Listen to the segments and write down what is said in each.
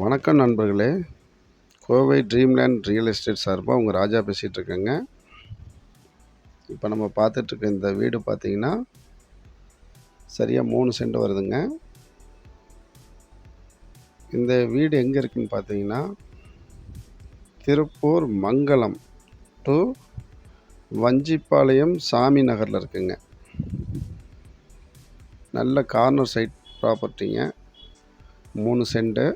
வணக்கம் நண்பர்களே. Kovai Dreamland real estate சார்பாக உங்கள் ராஜா பேசிகிட்ருக்கேங்க இப்போ நம்ம பார்த்துட்ருக்க இந்த வீடு பார்த்திங்கன்னா சரியாக மூணு சென்ட் வருதுங்க. இந்த வீடு எங்கே இருக்குன்னு பார்த்தீங்கன்னா திருப்பூர் மங்களம் டு வஞ்சிப்பாளையம் சாமி நகரில் இருக்குங்க. நல்ல கார்னர் சைட் ப்ராப்பர்ட்டிங்க மூணு சென்ட்டு.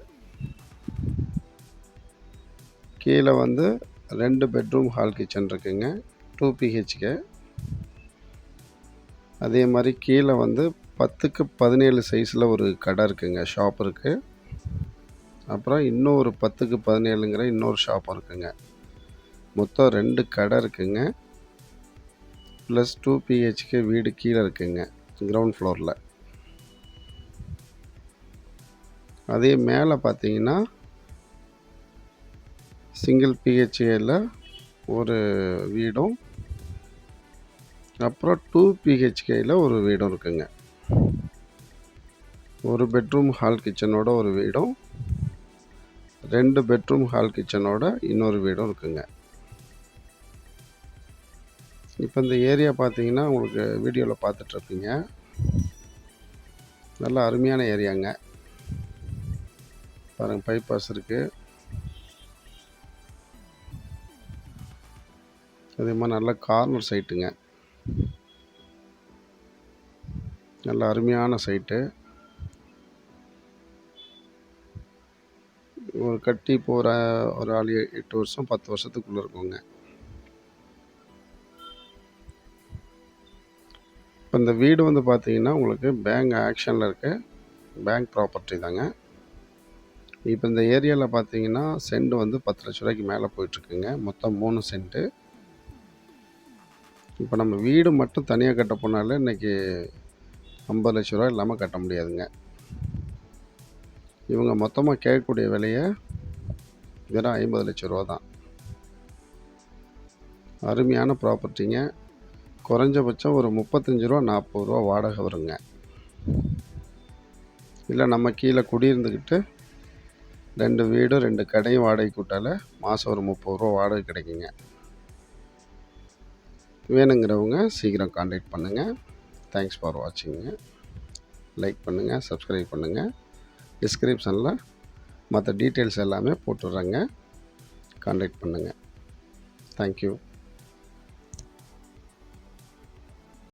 கீழே வந்து ரெண்டு பெட்ரூம் ஹால் கிச்சன் இருக்குங்க. டூ பிஹெச்கே அதே மாதிரி கீழே வந்து பத்துக்கு பதினேழு சைஸில் ஒரு கடை இருக்குங்க ஷாப் இருக்குது அப்புறம் இன்னொரு பத்துக்கு பதினேழுங்கிற இன்னொரு ஷாப் இருக்குங்க. மொத்தம் ரெண்டு கடை இருக்குங்க. ப்ளஸ் டூ பிஹெச்கே வீடு கீழே இருக்குங்க கிரவுண்ட் ஃப்ளோரில் அதே மேலே பார்த்தீங்கன்னா சிங்கிள் பிஹெச்ஏல ஒரு வீடும் அப்புறம் டூ பிஹெச்கேயில் ஒரு வீடும் இருக்குங்க. ஒரு பெட்ரூம் ஹால் கிச்சனோட ஒரு வீடும் ரெண்டு பெட்ரூம் ஹால் கிச்சனோட இன்னொரு வீடும் இருக்குங்க. இப்போ இந்த ஏரியா பார்த்தீங்கன்னா உங்களுக்கு வீடியோவில் பார்த்துட்ருப்பீங்க நல்ல அருமையான ஏரியாங்க பாருங்கள் பைபாஸ் இருக்குது அதே மாதிரி நல்ல கார்னர் சைட்டுங்க நல்ல அருமையான சைட்டு ஒரு கட்டி போகிற ஒரு ஆள் எட்டு வருஷம் பத்து வருஷத்துக்குள்ளே இருக்குங்க. இப்போ இந்த வீடு வந்து பார்த்தீங்கன்னா உங்களுக்கு பேங்க் ஆக்ஷனில் இருக்க. பேங்க் ப்ராப்பர்ட்டி தாங்க. இப்போ இந்த ஏரியாவில் பார்த்தீங்கன்னா சென்ட் வந்து பத்து லட்ச ரூபாய்க்கு மேலே போயிட்டுருக்குங்க மொத்தம் மூணு சென்ட்டு இப்போ நம்ம வீடு மட்டும் தனியாக கட்ட போனாலும் இன்றைக்கி ஐம்பது லட்ச ரூபா இல்லாமல் கட்ட முடியாதுங்க. இவங்க மொத்தமாக கேட்கக்கூடிய விலையை வெறும் ஐம்பது லட்ச ரூபா தான். அருமையான ப்ராப்பர்ட்டிங்க. குறைஞ்சபட்சம் ஒரு முப்பத்தஞ்சு ரூபா நாற்பது ரூபா வாடகை வருங்க. இல்லை நம்ம கீழே குடியிருந்துக்கிட்டு ரெண்டு வீடும் ரெண்டு கடையும் வாடகை கூட்டால் மாதம் ஒரு முப்பது ரூபா வாடகை கிடைக்குங்க. வேணுங்கிறவங்க சீக்கிரம் காண்டாக்ட் பண்ணுங்கள் தேங்க்ஸ் ஃபார் வாட்சிங்க லைக் பண்ணுங்கள் சப்ஸ்கிரைப் பண்ணுங்கள் டிஸ்கிரிப்ஷனில் மற்ற டீட்டெயில்ஸ் எல்லாமே போட்டுடுறேங்க. காண்டாக்ட் பண்ணுங்கள் தேங்க்யூ